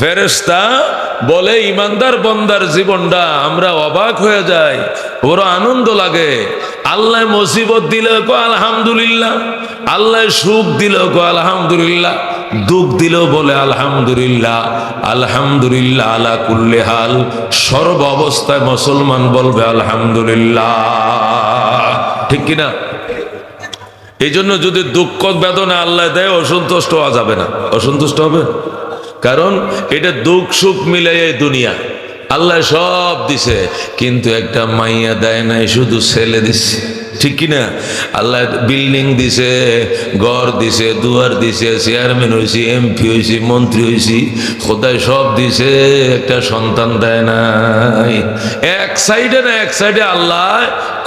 ফেরেস্তা বলে ইমানদার বন্দার জীবনটা আমরা অবাক হয়ে যাই, বড় আনন্দ লাগে। আল্লাহ মুসিবত দিলে কো আলহামদুলিল্লাহ, আল্লাহ সুখ দিল কো আলহামদুলিল্লাহ, দুঃখ দিল বলে আলহামদুলিল্লাহ আলহামদুলিল্লাহ আলা কুল্লে হাল, সর্ব অবস্থায় মুসলমান বলবে আলহামদুলিল্লাহ। ঠিক কিনা? এই জন্য যদি দুঃখ বেদনা আল্লাহ দেয়, অসন্তুষ্ট হওয়া যাবে না। অসন্তুষ্ট হবে? কারণ এটা দুঃখ সুখ মিলাই দুনিয়া। আল্লাহ সব দিছে, কিন্তু একটা মাইয়া দেয় নাই, শুধু ছেলে দিছে। ঠিক কিনা? আল্লাহ বিল্ডিং দিছে, ঘর দিছে, দুয়ার দিছে চেয়ারম্যান হয়েছি এমপি হয়েছি মন্ত্রী হয়েছি খোদায় সব দিছে, একটা সন্তান দেয় নাই। এক সাইডে না, এক সাইডে আল্লাহ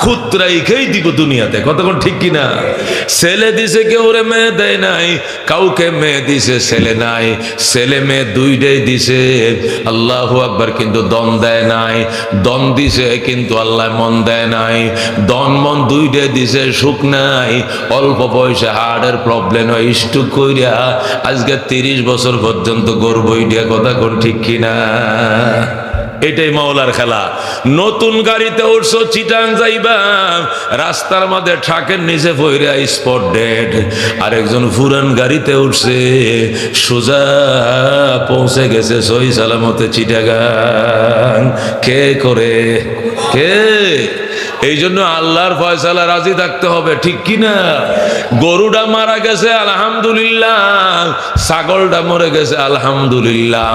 খুদ্রাইকেই দিব দুনিয়াতে। কতক্ষণ ঠিক কিনা? ছেলে দিছে কেউ রে, মেয়ে দেয় নাই। কাউকে মেয়ে দিছে, ছেলে নাই। ছেলে মেয়ে দুইটাই দিছে। আল্লাহ আকবার কিন্তু দন দেয় নাই। দন দিছে কিন্তু আল্লাহ মন দেয় নাই। দন মন দুইটাই দিছে, সুখ নাই। অল্প পয়সা হার্টের প্রবলেম হয় স্টুক কইরা আজকে তিরিশ বছর পর্যন্ত গর্ব ইডিয়া কথা কোন, ঠিক কিনা? এটাই মাওলার খেলা। নতুন গাড়িতে উঠছো, চিটাং যাইবা। রাস্তার মধ্যে ট্রাকের নিচে পইরা স্পট ডেড আরেকজন ফুরান গাড়িতে উঠছে, সোজা পৌঁছে গেছে সই সালামতে চিটাগাং। কে করে? কে? এই জন্য আল্লাহর ফয়সালা রাজি থাকতে হবে, ঠিক কি না গরুটা মারা গেছে, আলহামদুলিল্লাহ। ছাগলটা মরে গেছে, আলহামদুলিল্লাহ।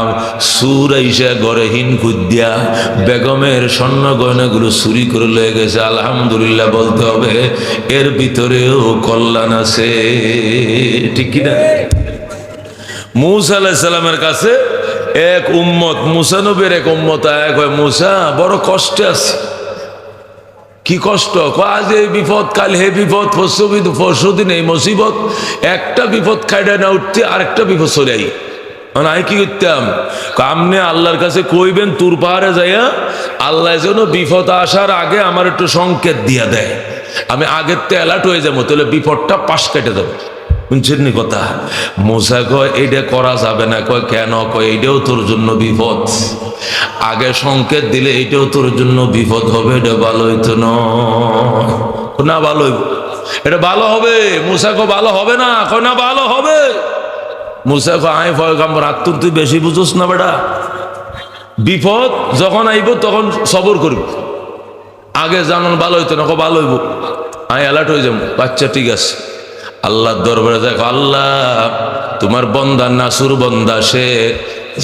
সুর আইসা ঘরে হিন কুদ্দিয়া বেগমের স্বর্ণ গয়নাগুলো চুরি করে লয়ে গেছে, আলহামদুলিল্লাহ বলতে হবে, এর ভিতরেও কল্যাণ আছে, ঠিক কি না মুসা আলাহিসাল্লামের কাছে এক উম্মত, মুসা নবীর এক উম্মত, এক হয় মুসা, বড় কষ্টে আছে। কি কষ্ট? আজ এই বিপদ কাল, হে বিপদ, পরশু বিপদ পরশু দিন এই মুসিবত। একটা বিপদ খাইডা না উঠতে আরেকটা বিপদ চলে আই। মানে আমি কি করতাম? কামনে আল্লাহর কাছে কইবেন, তুর পাহাড়ে যাইয়া আল্লাহ যেন বিপদ আসার আগে আমার একটু সংকেত দিয়া দেয়। আমি আগের তো অ্যালার্ট হয়ে যাব, তাহলে বিপদটা পাশ কেটে দেবো। শুনছেন নি কথা? মোসা কয় এইটা করা যাবে না। কয়, কেন? কয় এইটাও তোর জন্য বিপদ। আগে সংকেত দিলে এইটাও তোর জন্য বিপদ হবে, এটা ভালো হইতো না ভালো এটা ভালো হবে। মুসা কয়, ভালো হবে না। কয়, না, ভালো হবে। মুসা কয়, আয় ভয় কাম্বর আত্মর তুই বেশি বুঝোস না বেটা। বিপদ যখন আইব, তখন সবর করবি। আগে জানান ভালো হইতো না, কয়, ভালো হইব। আমি অ্যালার্ট হয়ে যাব। বাচ্চা ঠিক আছে। আল্লাহর দরবারে দেখো, আল্লাহ, তোমার বন্দা নাসুর বন্দা, সে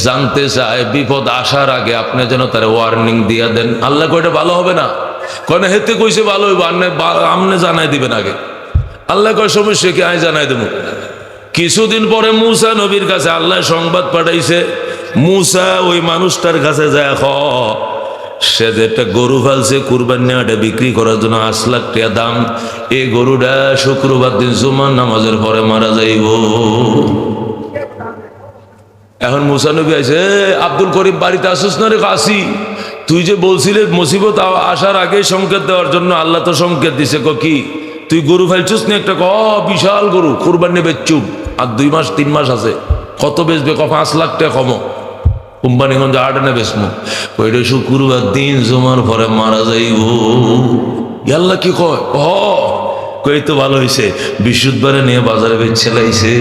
জানতে চায় বিপদ আসার আগে আপনি যেন তার ওয়ার্নিং দিয়া দেন। আল্লাহ কয়টা ভালো হবে না। কয়না হেতে কইছে ভালো হইব আমনে জানাই দিবেন আগে। আল্লাহ কয় সমস্যা কি, আমি জানাই দেবো। কিছুদিন পরে মুসা নবীর কাছে আল্লাহ সংবাদ পাঠাইছে, মুসা ওই মানুষটার কাছে যায় সে যে একটা গরু ফালছে, কুরবান নেওয়াটা বিক্রি করার জন্য আট লাখ টাকা দাম। এই গরুটা শুক্রবার দিন জুমার নামাজের পরে মারা যাইব। এখন মুসানবী আছে আব্দুল করিম, বাড়িতে আসিস না রে আসি তুই যে বলছিলে মুসিবত আসার আগে সংকেত দেওয়ার জন্য আল্লাহ তো সংকেত দিছে, ক কি? তুই গরু ফাইলছিস না একটা, ক বিশাল গরু, কুরবান চুপ। আর দুই মাস, তিন মাস আছে। কত বেচবে ক পাঁচ লাখ টাকা কমো? কোম্পানিগঞ্জ আটানে বেসমো। ওইটা শুক্রবার দিন জমার পরে মারা যাইব। ইয়াল্লা কি কয়? কই তো ভালো হয়েছে বৃহস্পতিবারে নিয়ে বাজারে বেচছে লাইছে।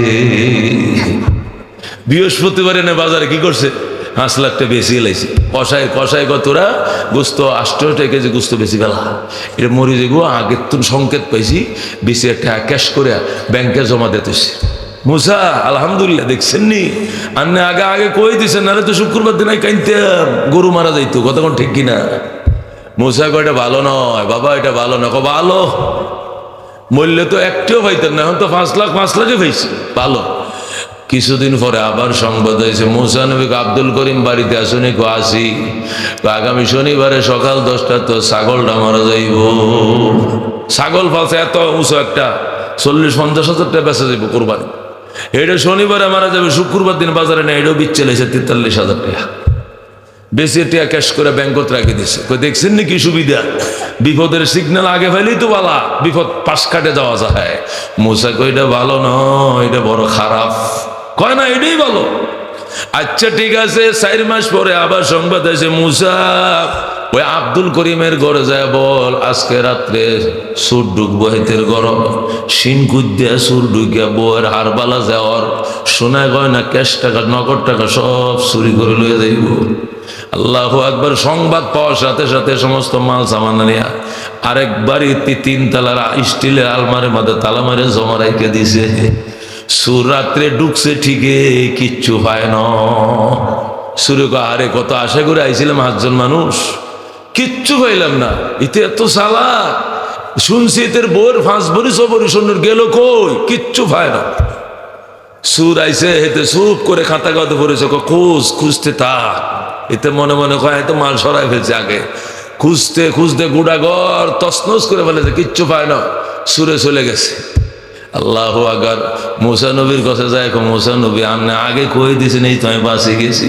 বৃহস্পতিবারে নিয়ে বাজারে কি করছে? পাঁচ লাখটা বেশি লাইছে। কষায় কষায় কতরা গোস্ত আষ্টটা কেজি গোস্ত বেশি ফেলা। এটা মরি যেগো আগের তুন সংকেত পাইছি, বেশি একটা ক্যাশ করে ব্যাংকে জমা দিতেছে। মুসা, আলহামদুলিল্লাহ দেখছেন নি আন্নে আগে আগে কই দিছেন? নাহলে তো শুক্রবার দিন কাইতে গরু মারা যাইতো কতক্ষণ ঠিক কিনা? মুসা কয়, এটা ভালো নয়, বাবা, এটা ভালো না কো ভালো? মূল্য তো একটিও পাইতেন না, এখন তো পাঁচ লাখ, পাঁচ লাখে পাইছি, ভালো। কিছুদিন পরে আবার সংবাদ হয়েছে, মুসা নবীকে আব্দুল করিম বাড়িতে আসুনি কো আসি। আগামী শনিবারে সকাল দশটা তো ছাগলটা মারা যাইব। ছাগল ফালছে এত উঁচু একটা, চল্লিশ, পঞ্চাশ হাজার টাকা বেচা যাইব কোরবানি। এটা শনিবারে মারা যাবে, শুক্রবার দিন বাজারে না এটাও বিচ্ছে লেছে তেতাল্লিশ হাজার টাকা। বেশি টিয়া ক্যাশ করে ব্যাংকত রাখি দিছে। দেখছেন নাকি সুবিধা? বিপদের সিগন্যাল আগে ফেলেই তো বালা, বিপদ পাশ কাটে যাওয়া যায়। মোসা কইটা ভালো নয়, এটা বড় খারাপ। কয়, না, এটাই ভালো। আচ্ছা ঠিক আছে, চার মাস পরে আবার সংবাদ আছে মুসা, ওই আব্দুল করিমের ঘরে যায় বল, আজকে রাত্রে সুর ঢুকবো হেতের গরম। শিন কুদ্দিয়া সুর ঢুকিয়া বউয়ের হারবালা যাওয়ার সোনা গয়না, ক্যাশ টাকা, নগদ টাকা সব চুরি করে লয়ে যাইব। আল্লাহ একবার সংবাদ পাওয়ার সাথে সাথে সমস্ত মাল সামান নিয়ে আরেকবার তিন তালার স্টিলের আলমারের মধ্যে তালা মারে জমা রেখে দিছে। সুর রাত্রে ঢুকছে ঠিকই, কিচ্ছু হয় না। সুরে আরে কত আশা করে আইছিলাম সাতজন মানুষ। কিচ্ছু পাইলাম না। ইতে এত সালা শুনছি এদের বউয়ের ফাঁস বরি সবরি গেল কই? কিচ্ছু পায় না। সুর আইসে হেতে সুপ করে খাতা কাতে পড়েছে খুঁজ, খুঁজতে তা এতে মনে মনে কয় হয়তো মাল সরাই ফেলছে আগে। খুঁজতে খুঁজতে গুড়া ঘর তসনস করে ফেলেছে, কিচ্ছু পায় না। সুরে চলে গেছে। আল্লাহ আগার মোসা নবীর কাছে যায় মোসা নবী আপনি আগে কই দিয়েছেন এই তো আমি বাসে গেছি।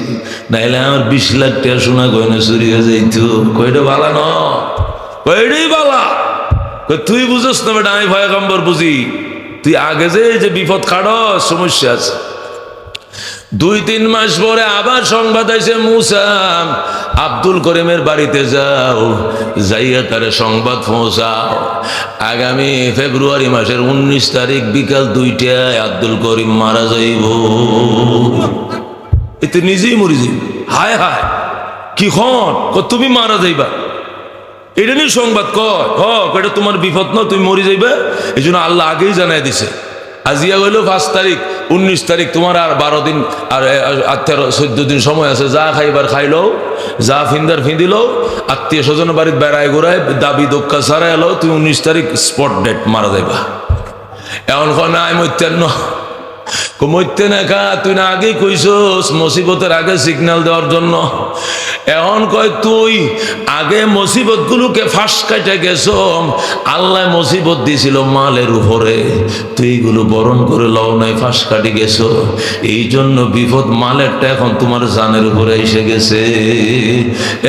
নাইলে আমার বিশ লাখ টাকা সোনা গয়না চুরি হয়ে যাইত। কইটা বালা ন কইটাই বালা। তুই বুঝস না বেটা, আমি ভয় কম্বর বুঝি। তুই আগে যে যে বিপদ কাট সমস্যা আছে। দুই তিন মাস পরে আবার সংবাদ আছে মুসা আব্দুল করিমের বাড়িতে যাও, যাইয়া তারে সংবাদ পৌঁছাও। আগামী ফেব্রুয়ারি মাসের উনিশ তারিখ বিকাল দুইটায় আব্দুল করিম মারা যাইব। এতে নিজেই মরি যাইব হায় হায়, কি ক তুমি মারা যাইবা। এটা নিয়ে সংবাদ কয় তোমার বিপদ না, তুমি মরি যাইবে। এই জন্য আল্লাহ আগেই জানাই দিছে। আজিয়া হইল পাঁচ তারিখ। উনিশ তারিখ তোমার আর বারো দিন আর তেরো, চোদ্দ দিন সময় আছে। যা খাইবার খাইলো, যা ফিন্দার ফিন্দিল, আত্মীয় স্বজন বাড়ির বেড়ায় ঘুরায়, দাবি দক্ষা সারাই এলো তুমি উনিশ তারিখ স্পট ডেট মারা দেবা এমন না, আমি মধ্যাহ্ন মরতে না তুই না আগেই কইছস, মুসিবতের আগে সিগন্যাল দেওয়ার জন্য। এখন কয়, তুই আগে মুসিবত গুলোকে ফাঁস কাটে গেছ আল্লাহ মুসিবত দিয়েছিল মালের উপরে। তুই এগুলো বরণ করে লও নাই, ফাঁস কাটি গেছ। এই জন্য বিপদ মালেরটা এখন তোমার জানের উপরে এসে গেছে।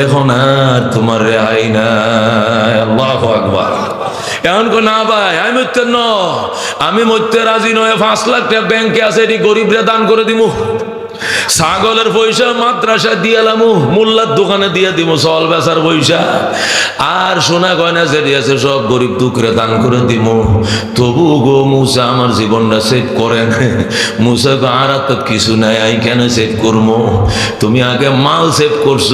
এখন আর তোমার রেহাই নাই। আল্লাহ আকবার। এখন কো, না ভাই, আমি মরতে ন আমি মরতে রাজি নয় পাঁচ লাখ টাকা ব্যাংকে আছে, এটি গরিবরা দান করে দিমু। ছাগলের পয়সা মাদ্রাসা দিয়ে মোল্লার দোকানে দিয়ে দিব চল বেচার পয়সা। আর সোনা গয়না যে দিয়েছে সব গরিব দুঃখরে দান করে দিব তবু গো মুসা, আমার জীবনটা সেভ করেন মুসা গো, আর তো কিছু নাই, আই কেন সেভ করব তুমি আগে মাল সেভ করছ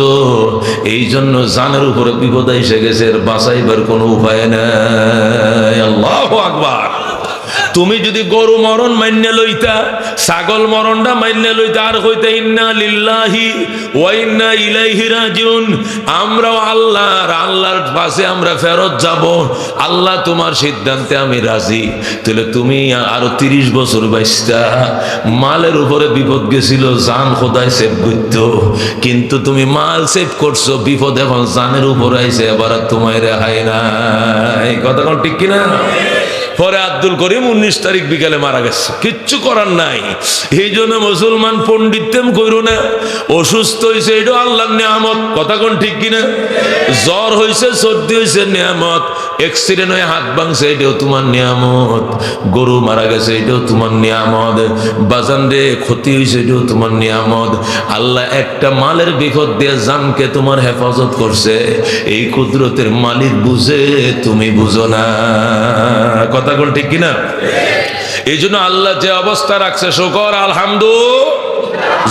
এই জন্য জানের উপরে বিপদ এসে গেছে, এর বাঁচাইবার কোনো উপায় নাই। আল্লাহ আকবার। তুমি যদি গরু মরণ মান্য লইতা, ছাগল মরণটা মান্য লইতা, আর হইতে ইন্না লিল্লাহি ওয়া ইন্না ইলাইহি রাজিউন। আমরাও আল্লাহর আল্লাহর পাশে আমরা ফেরত যাব। আল্লাহ তোমার সিদ্ধান্তে আমি রাজি। তাহলে তুমি আরও তিরিশ বছর বাইসতা মালের উপরে বিপদ গেছিল, জান খোদায় সেভ করত। কিন্তু তুমি মাল সেভ করছ, বিপদ এখন জানের উপরে আইছে, এবার তোমায় রেহাই নাই। কথা ঠিক কিনা? পরে আব্দুল করিম উনিশ তারিখ বিকালে মারা গেছে। কিচ্ছু করার নাই। এই জন্য মুসলমান পণ্ডিতেম করো না, অসুস্থ হয়েছে এটাও আল্লাহর নিয়ামত। কথা কোন ঠিক কিনা? জ্বর হয়েছে সর্দি হয়েছে নিয়ামত। এক্সিডেন্ট হয়ে হাত ভাঙছে, এটাও তোমার নিয়ামত। গরু মারা গেছে, এটাও তোমার নিয়ামত। বাজান রে, ক্ষতি হয়েছে এটাও তোমার নিয়ামত। আল্লাহ একটা মালের বিপদ দিয়ে জানকে তোমার হেফাজত করছে। এই কুদরতের মালিক বুঝে তুমি বুঝো না। কথা কোন ঠিক কিনা? এই জন্য আল্লাহ যে অবস্থা রাখছে, শকর, আলহামদু।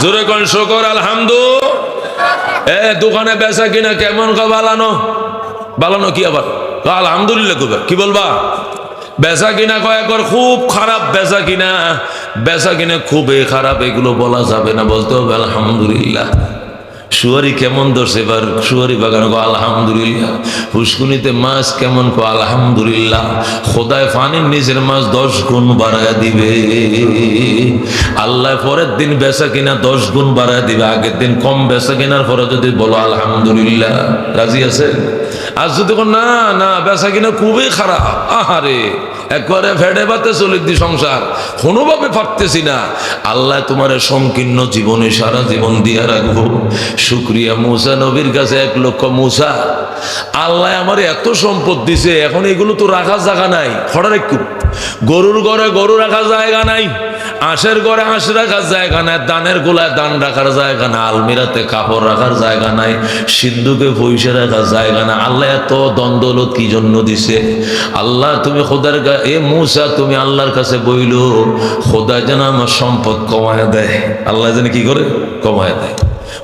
জোরে কোন শকর, আলহামদু। এ, দোকানে বেচা কিনা কেমন কা বালানো? বালানো কি আবার? আলহামদুলিল্লাহ কবে কি বলবা? বেচা কিনা কয়েকর খুব খারাপ বেচা কিনা। বেচা কিনা খুবই খারাপ, এগুলো বলা যাবে না, বলতে হবে আলহামদুলিল্লাহ। সুয়ারি কেমন দোষ এবার? সুয়ারি বাগান কো আলহামদুলিল্লাহ। পুষ্কুনিতে মাছ কেমন কো আলহামদুলিল্লাহ। খোদায় ফানির নিচের মাছ দশ গুণ বাড়ায় দিবে। আল্লাহ পরের দিন বেচা কিনা দশ গুণ বাড়ায় দিবে, আগের দিন কম বেচা কিনার পরে যদি বলো আলহামদুলিল্লাহ, রাজি আছে? আর যদি না না, বেচা কিনা খুবই খারাপ। আহারে, একবারে ফেডে বাতে চলে দি সংসার। কোনোভাবে পারতেছি না। আল্লাহ তোমার সংকীর্ণ জীবনে, সারা জীবন দিয়া রাখব। শুক্রিয়া মুসা নবীর কাছে এক লক্ষ মুসা। আল্লাহ আমার এত সম্পদ দিছে, এখন এগুলো তো রাখার জায়গা নাই। খড়ার একটু, গরুর ঘরে গরু রাখার জায়গা নাই। আঁশের ঘরে আঁশ রাখার জায়গা নাই, দানের গোলায় দান রাখার জায়গা নাই, আলমিরাতে কাপড় রাখার জায়গা নাই, সিন্ধুকে পয়সা রাখার জায়গা নাই। আল্লাহ এত দ্বন্দ্বলত কি জন্য দিছে? আল্লাহ, তুমি খোদার এ মুসা, তুমি আল্লাহর কাছে বইল, খোদা যেন আমার সম্পদ কমায় দেয়। আল্লাহ যেন কি করে? কমায় দেয়।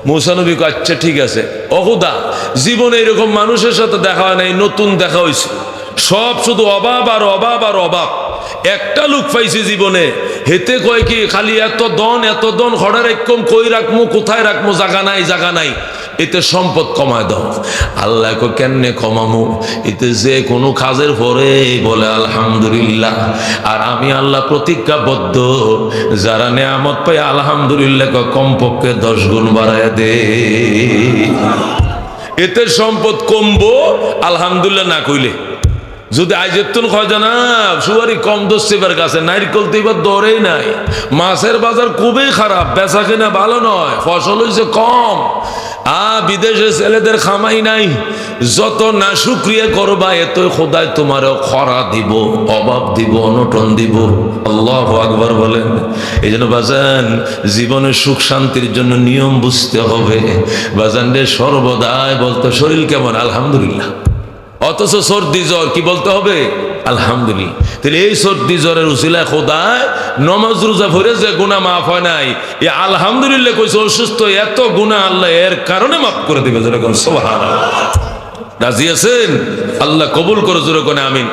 মুসানবী আচ্ছা ঠিক আছে। অহুদা জীবনে এরকম মানুষের সাথে দেখা হয় নাই, নতুন দেখা হয়েছে সব শুধু অভাব আর অভাব আর অভাব একটা লোক পাইছি জীবনে। হেতে কয় কি, খালি এত দন এত দন হঠাৎ একদম কই রাখমু, কোথায় রাখমু, জাগা নাই জাগা নাই। এতে সম্পদ কমায় দাও। আল্লাহ কেমনে কমামু? এতে যে কোনো কাজের পরে বলে, আলহামদুলিল্লাহ। আর আমি আল্লাহ প্রতিজ্ঞাবদ্ধ। যারা নেয়ামত পাই আলহামদুলিল্লাহ, কয়, কমপক্ষে দশ গুণ বাড়ায় দে। এতে সম্পদ কমবো, আলহামদুলিল্লাহ না কইলে। যদি আইজেতুন হয় জানা সুয়ারি কম দোষিবার কাছে, নারিকল তো এবার দরেই নাই। মাছের বাজার খুবই খারাপ, বেচা কিনা ভালো নয়, ফসল হয়েছে কম। আ বিদেশে ছেলেদের খামাই নাই, যত না শুক্রিয়া করবা এতই খোদায় তোমারও খরা দিব, অভাব দিব, অনটন দিব। আল্লাহ আকবর বলেন। এই জন্য বাজান জীবনের সুখ শান্তির জন্য নিয়ম বুঝতে হবে। বাজান রে সর্বদাই বলতো, শরীর কেমন? আলহামদুলিল্লাহ। অথচ সর্দি জ্বর, কি বলতে হবে? আলহামদুলিল্লাহ। এই সর্দি জ্বরের উচিলা খোদায় নমাজ, রোজা ভরে যে গুণা মাফ হয় নাই এ আলহামদুলিল্লাহ কইছে, অসুস্থ এত গুণা আল্লাহ এর কারণে মাফ করে দিবে যেরকম সোহান রাজি আছেন? আল্লাহ কবুল করে যেরকম আমিন।